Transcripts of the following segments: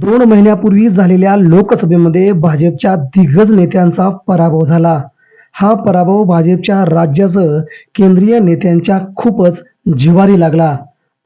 दोन महिन्यापूर्वी झालेल्या लोकसभेमध्ये भाजपच्या दिग्गज नेत्यांचा पराभव झाला. हा पराभव भाजपच्या राज्यासह केंद्रीय नेत्यांच्या खूपच जिवारी लागला.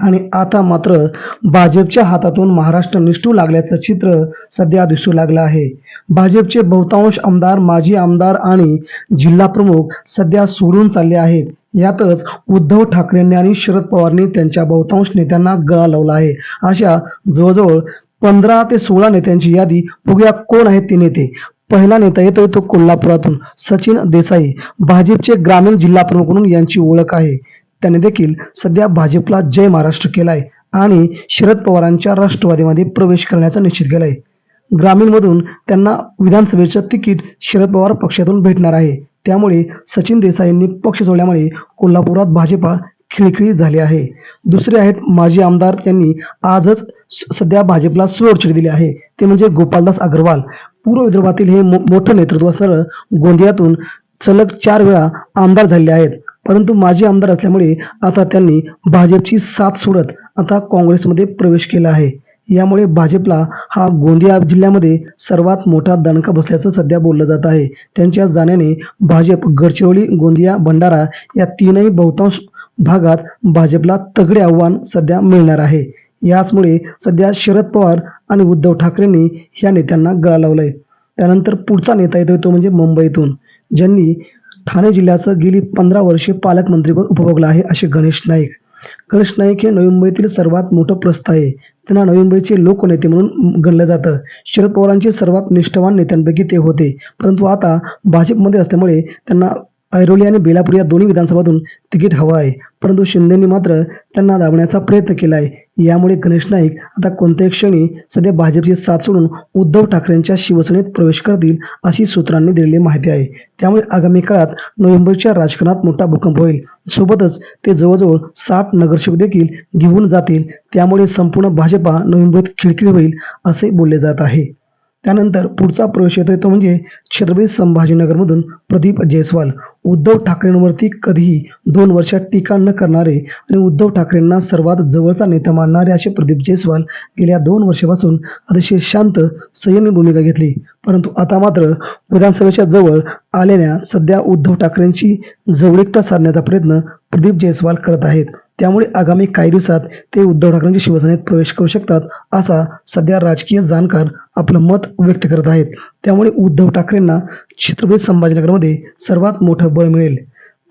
आणि आता मात्र भाजपच्या हातातून महाराष्ट्र निष्ठू लागल्याचं चित्र सध्या दिसू लागलं आहे. भाजपचे बहुतांश आमदार माजी आमदार आणि जिल्हा प्रमुख सध्या सोडून चालले आहेत. यातच उद्धव ठाकरेंनी आणि शरद पवारनी त्यांच्या बहुतांश नेत्यांना गळा लावला आहे. अशा जवळजवळ पंधरा ते सोळा नेत्यांची यादी बघूया कोण आहेत ते नेते. पहिला नेता येतोय तो कोल्हापुरातून सचिन देसाई भाजपचे ग्रामीण जिल्हा प्रमुख म्हणून यांची ओळख आहे. त्याने देखील सध्या भाजपला जय महाराष्ट्र केलाय आणि शरद पवारांच्या राष्ट्रवादीमध्ये प्रवेश करण्याचा निश्चित केलाय. ग्रामीणमधून त्यांना विधानसभेचं तिकीट शरद पवार पक्षातून भेटणार आहे. त्यामुळे सचिन देसाईंनी पक्ष सोडल्यामुळे कोल्हापुरात भाजपा खिळखिळी झाली आहे. दुसरे आहेत माजी आमदार त्यांनी आजच स- सध्या भाजपला सोडचिठी दिली आहे. ते म्हणजे गोपालदास अग्रवाल. पूर्व विदर्भातील हे मो- मोठं नेतृत्व असणारं गोंदियातून सलग चार वेळा आमदार झालेले आहेत. परंतु माजी आमदार असल्यामुळे आता त्यांनी भाजपची साथ सोडत आता काँग्रेसमध्ये प्रवेश केला आहे. यामुळे भाजपला हा गोंदिया जिल्ह्यामध्ये सर्वात मोठा दणका बसल्याचं सध्या बोललं जात आहे. त्यांच्या जाण्याने भाजप गडचिरोली गोंदिया भंडारा या तीनही बहुतांश भागात भाजपला तगडे आव्हान सध्या मिळणार आहे. याचमुळे सध्या शरद पवार आणि उद्धव ठाकरेंनी या नेत्यांना गळा लावलाय. त्यानंतर पुढचा नेता येतोय तो म्हणजे मुंबईतून ज्यांनी ठाणे जिल्ह्याचं गेली पंधरा वर्षे पालकमंत्रीपद उपभोगलं आहे असे गणेश नाईक. गणेश नाईक हे नवी मुंबईतील सर्वात मोठं प्रस्थ आहे. त्यांना नवी मुंबईचे लोकनेते म्हणून गणलं जातं. शरद पवारांचे सर्वात निष्ठावान नेत्यांपैकी ते होते. परंतु आता भाजपमध्ये असल्यामुळे त्यांना ऐरोली आणि बेलापूर या दोन्ही विधानसभातून तिकीट हवं आहे. परंतु शिंदेंनी मात्र त्यांना दाबण्याचा प्रयत्न केला आहे. यामुळे गणेश नाईक आता कोणत्याही क्षणी सध्या भाजपची साथ सोडून उद्धव ठाकरेंच्या शिवसेनेत प्रवेश करतील अशी सूत्रांनी दिलेली माहिती आहे. त्यामुळे आगामी काळात नोव्हेंबरच्या राजकारणात मोठा भूकंप होईल. सोबतच ते जवळजवळ साठ नगरसेवक देखील घेऊन जातील. त्यामुळे संपूर्ण भाजपा नोव्हेंबरत खिळखिळ होईल असे बोलले जात आहे. त्यानंतर पुढचा प्रवेश येतोय तो म्हणजे छत्रपती संभाजीनगरमधून प्रदीप जयस्वाल. उद्धव ठाकरेंवरती कधीही दोन वर्षात टीका न करणारे आणि उद्धव ठाकरेंना सर्वात जवळचा नेता मानणारे असे प्रदीप जयस्वाल गेल्या दोन वर्षापासून अतिशय शांत संयमी भूमिका घेतली. परंतु आता मात्र विधानसभेच्या जवळ आलेल्या सध्या उद्धव ठाकरेंची जवळीकता साधण्याचा प्रयत्न प्रदीप जयस्वाल करत आहेत. त्यामुळे आगामी काही दिवसात ते उद्धव ठाकरेंच्या शिवसेनेत प्रवेश करू शकतात असा सध्या राजकीय जाणकार आपलं मत व्यक्त करत आहेत. त्यामुळे उद्धव ठाकरेंना छत्रपती संभाजीनगरमध्ये सर्वात मोठं बळ मिळेल.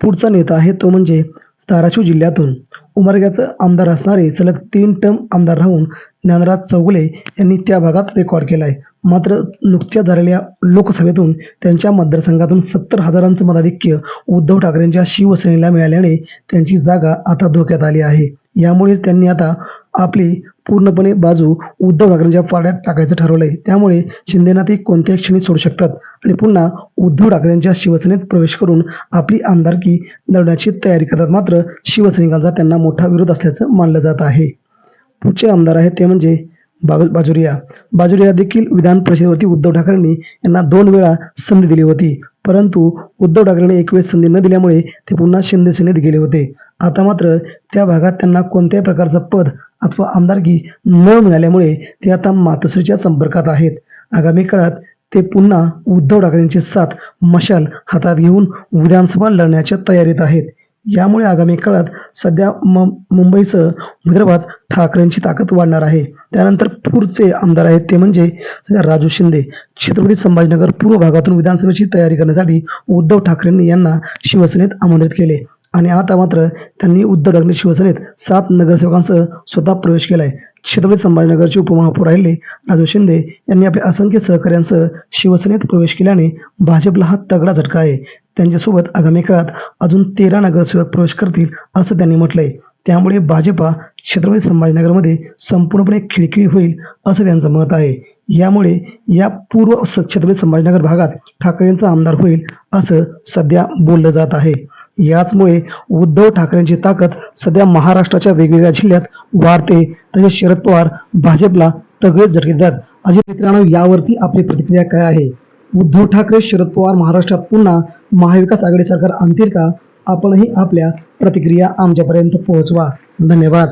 पुढचा नेता आहे तो म्हणजे धाराशिव जिल्ह्यातून उमरग्याचं आमदार असणारे सलग तीन टर्म आमदार राहून ज्ञानराज चौगुले यांनी त्या भागात रेकॉर्ड केला आहे मात्र नुकत्याच झालेल्या लोकसभेतून त्यांच्या मतदारसंघातून सत्तर हजारांचं मताधिक्य उद्धव ठाकरेंच्या शिवसेनेला मिळाल्याने त्यांची जागा आता धोक्यात आली आहे. यामुळेच त्यांनी आता आपली पूर्णपणे बाजू उद्धव ठाकरेंच्या पाड्यात टाकायचं ठरवलंय. त्यामुळे शिंदेना ते कोणत्याही क्षणी सोडू शकतात आणि पुन्हा उद्धव ठाकरेंच्या शिवसेनेत प्रवेश करून आपली आमदारकी लढण्याची तयारी करतात. मात्र शिवसैनिकांचा त्यांना मोठा विरोध असल्याचं मानलं जात आहे. पुढचे आमदार आहेत ते म्हणजे बाजुरिया. बाजुरिया देखील विधान परिषदेवरती उद्धव ठाकरेंनी यांना दोन वेळा संधी दिली होती. परंतु उद्धव ठाकरेंनी एक वेळ संधी न दिल्यामुळे ते पुन्हा शिंदे सेनेत गेले होते. आता मात्र त्या भागात त्यांना कोणत्याही प्रकारचं पद अथवा आमदारकी न मिळाल्यामुळे ते आता मातोश्रीच्या संपर्कात आहेत. आगामी काळात ते पुन्हा उद्धव ठाकरेंची साथ मशाल हातात घेऊन विधानसभा लढण्याच्या तयारीत आहेत. यामुळे आगामी काळात सध्या म मुंबईसह विदर्भात ठाकरेंची ताकद वाढणार आहे. त्यानंतर पूरचे आमदार आहेत ते म्हणजे सध्या राजू शिंदे. छत्रपती संभाजीनगर पूर्व भागातून विधानसभेची तयारी करण्यासाठी उद्धव ठाकरेंनी यांना शिवसेनेत आमंत्रित केले. आणि आता मात्र त्यांनी उद्धव ठाकरे शिवसेनेत सात नगरसेवकांसह स्वतः प्रवेश केला आहे छत्रपती संभाजीनगरचे उपमहापौर राहिले राजू शिंदे यांनी आपल्या असंख्य सहकाऱ्यांसह शिवसेनेत प्रवेश केल्याने भाजपला हा तगडा झटका आहे. त्यांच्यासोबत आगामी काळात अजून तेरा नगरसेवक प्रवेश करतील असं त्यांनी म्हटलंय. त्यामुळे भाजपा छत्रपती संभाजीनगरमध्ये संपूर्णपणे खिळखिळी होईल असं त्यांचं मत आहे. यामुळे या पूर्व स- छत्रपती संभाजीनगर भागात ठाकरेंचा आमदार होईल असं सध्या बोललं जात आहे. याचमुळे उद्धव ठाकरेंची ताकद सध्या महाराष्ट्राच्या वेगवेगळ्या जिल्ह्यात वाढते. तसेच शरद पवार भाजपला तगडेच झटके देतात. अजित मित्रांनो यावरती आपली प्रतिक्रिया काय आहे? उद्धव ठाकरे शरद पवार महाराष्ट्रात पुन्हा महाविकास आघाडी सरकार आणतील का? आपणही आपल्या प्रतिक्रिया आमच्यापर्यंत पोहोचवा. धन्यवाद.